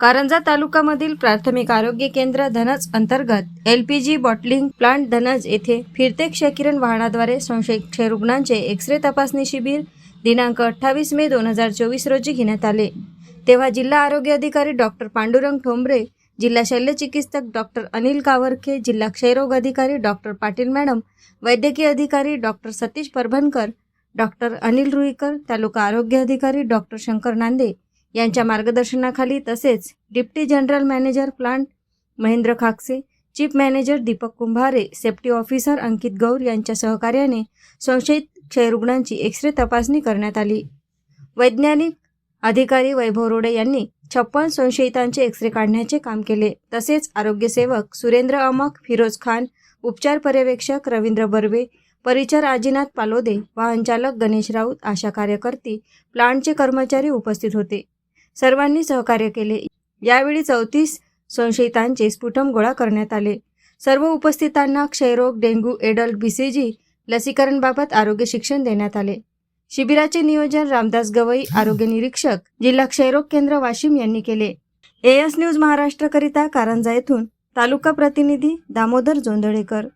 कारंजा तालुक्यामधील प्राथमिक आरोग्य केंद्र धनज अंतर्गत L P G bottling plant Dhanaj येथे फिरते क्षयकिरण वाहनाद्वारे संशयित रुग्णांचे एक्सरे तपासणी शिबिर दिनांक अठ्ठावीस मे दोन हजार चोवीस रोजी घेण्यात आले. तेव्हा जिल्हा आरोग्य अधिकारी डॉक्टर पांडुरंग ठोंबरे जिल्हा शल्यचिकित्सक डॉक्टर अनिल कावरखे जिल्हा क्षयरोग अधिकारी डॉक्टर पाटील मॅडम वैद्यकीय अधिकारी डॉक्टर सतीश परभणकर डॉक्टर अनिल रुईकर तालुका आरोग्य अधिकारी डॉक्टर शंकर नांदे यांच्या मार्गदर्शनाखाली तसेच deputy general manager plant Mahendra Khakse chief manager Deepak Kumbhare safety officer Ankit Gaur यांच्या सहकार्याने संशयित क्षयरुग्णांची एक्स रे तपासणी करण्यात आली. वैज्ञानिक अधिकारी वैभव रोडे यांनी छप्पन संशयितांचे एक्स रे काढण्याचे काम केले. तसेच आरोग्यसेवक सुरेंद्र अमक फिरोज खान उपचार पर्यवेक्षक रवींद्र बर्वे परिचर आजीनाथ पालोदे वाहनचालक गणेश राऊत आशा कार्यकर्ती प्लांटचे कर्मचारी उपस्थित होते. सर्वांनी सहकार्य केले. यावेळी चौतीस संशयितांचे स्फुटम गोळा करण्यात आले. सर्व उपस्थितांना क्षयरोग डेंग्यू एडल्ट बीसीजी लसीकरणबाबत आरोग्य शिक्षण देण्यात आले. शिबिराचे नियोजन रामदास गवई आरोग्य निरीक्षक जिल्हा क्षयरोग केंद्र वाशिम यांनी केले. एएस न्यूज महाराष्ट्रकरिता कारंजा येथून तालुका प्रतिनिधी दामोदर जोंधळेकर.